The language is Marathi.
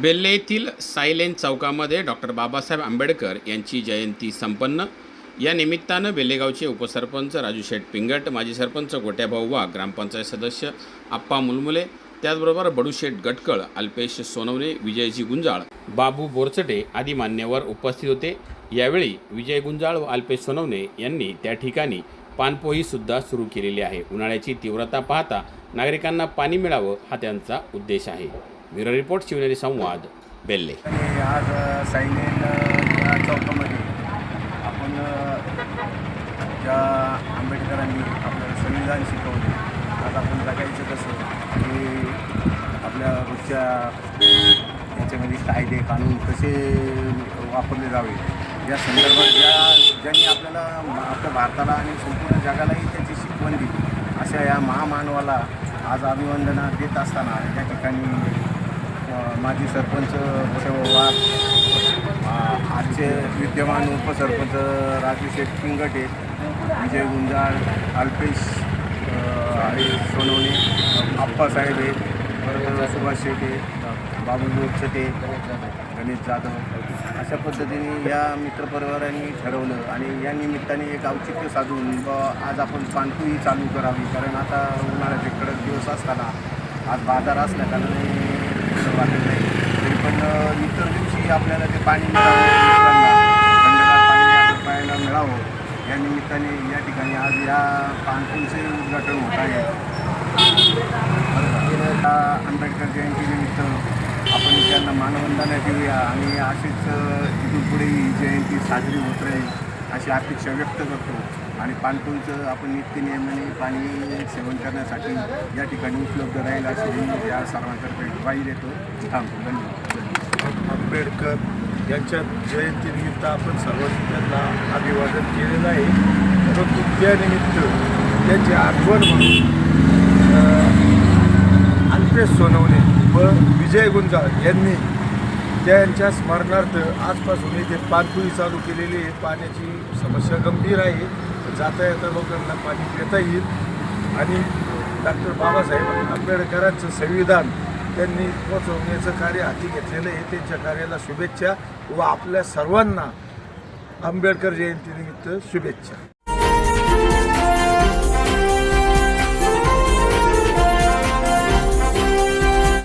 बेल्ले येथील सायलेन चौकामध्ये डॉक्टर बाबासाहेब आंबेडकर यांची जयंती संपन्न. या निमित्तानं बेल्लेगावचे उपसरपंच राजू शेठ पिंगट माजी सरपंच गोट्याभाऊ वाघ ग्रामपंचायत सदस्य आप्पा मुलमुले त्याचबरोबर बडूशेठ गटकळ अल्पेश सोनवणे विजयजी गुंजाळ बाबू बोरचटे आदी मान्यवर उपस्थित होते. यावेळी विजय गुंजाळ व अल्पेश सोनवणे यांनी त्या ठिकाणी पानपोईसुद्धा सुरू केलेली आहे. उन्हाळ्याची तीव्रता पाहता नागरिकांना पाणी मिळावं हा त्यांचा उद्देश आहे. ब्युरो रिपोर्ट शिवनेरी संवाद बेल्ले आणि आज अ, साईलेन या चौकामध्ये आपण ज्या आंबेडकरांनी आपलं संविधान शिकवले आज आपण जगायचं कसं की आपल्या रोजच्या याच्यामध्ये कायदे कानून कसे वापरले जावे? या संदर्भात ज्या ज्यांनी आपल्याला आपल्या भारताला आणि संपूर्ण जगालाही त्याची शिकवण दिली अशा या महामानवाला आज अभिवंदना देत असताना या ठिकाणी माजी सरपंच बसव वाघ आजचे विद्यमान उपसरपंच राजू शेठ पिंगटे विजय गुंजाळ अल्पेश आणि सोनवणे आप्पासाहेब आहे परत सुभाष शेटे बाबू लोकछटे गणेश जाधव. अशा पद्धतीने या मित्रपरिवारांनी ठरवलं आणि या निमित्ताने एक औचित्य साधून आज आपण पानपुई चालू करावी. कारण आता उन्हाळ्याचे कडक दिवस असताना आज बाजार असल्या कारणाने असं वाटत नाही. तरी पण इतर दिवशी आपल्याला ते पाणी मिळावं मित्रांना पाणी मिळावं. या निमित्ताने या ठिकाणी आज या पानपुईचे उद्घाटन होत आहे. आंबेडकर जयंतीनिमित्त आपण त्यांना मानवंदना देऊया आणि अशीच इथून पुढे ही जयंती साजरी होत राहील. अशी अपेक्षा व्यक्त करतो. आणि पानपुईचं आपण नित्यनियमाने पाणी सेवन करण्यासाठी या ठिकाणी उपलब्ध राहील अशी मी या सर्वांतर्फे ग्वाही देतो. थांबतो धन्यवाद. आंबेडकर यांच्या जयंतीनिमित्त आपण सर्वांनी त्यांना अभिवादन केलेलं आहे. परंतु त्यानिमित्त त्यांची आठवण म्हणून अल्पेश सोनवणे व विजय गुंजाळ यांनी त्यांच्या स्मरणार्थ आजपासून इथे पाणपुरी चालू केलेली आहे. पाण्याची समस्या गंभीर आहे. जाता येता लोकांना पाणी देता येईल. आणि डॉक्टर बाबासाहेब आंबेडकरांचं संविधान त्यांनी पोचवण्याचं कार्य हाती घेतलेलं आहे. त्यांच्या कार्याला शुभेच्छा व आपल्या सर्वांना आंबेडकर जयंतीनिमित्त शुभेच्छा.